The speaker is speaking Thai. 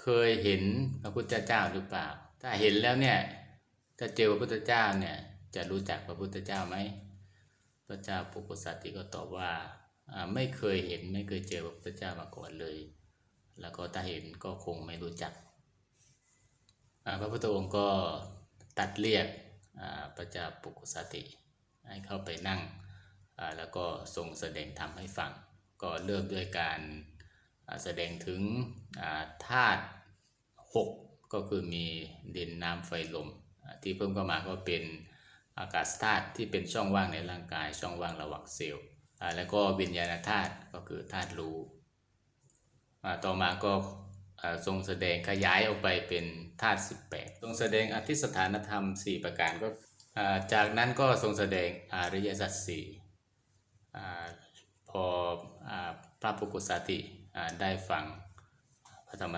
เคยเห็นพระพุทธเจ้าหรือเปล่า ถ้าเห็นแล้วเนี่ย ถ้าเจอพระพุทธเจ้าเนี่ย จะรู้จักพระพุทธเจ้าไหมพระเจ้าปุกุสัตติก็ตอบว่าอ่าไม่เคยเห็นไม่เคยเจอพระพุทธเจ้ามาก่อนเลย แล้วก็ถ้าเห็นก็คงไม่รู้จักอ่าพระพุทธองค์ก็ตัดเรียกอ่าพระเจ้าปุกุสัตติให้เข้าไปนั่งอ่าแล้วก็ทรงแสดงธรรมให้ฟัง ก็เริ่มด้วยการ แสดงถึงธาตุหกก็คือมีดินน้ำไฟลมที่เพิ่มเข้ามาก็เป็นอากาศธาตุที่เป็นช่องว่างในร่างกายช่องว่างระหว่างเซลล์แล้วก็วิญญาณธาตุก็คือธาตุรู้ต่อมาก็ทรงแสดงขยายออกไปเป็นธาตุ18 ทรงแสดงอธิสถานธรรม 4 ประการก็จากนั้นก็ทรงแสดงอริยสัจสี่พออพระปุกุสาติอ่ ได้ฟังพระธรรม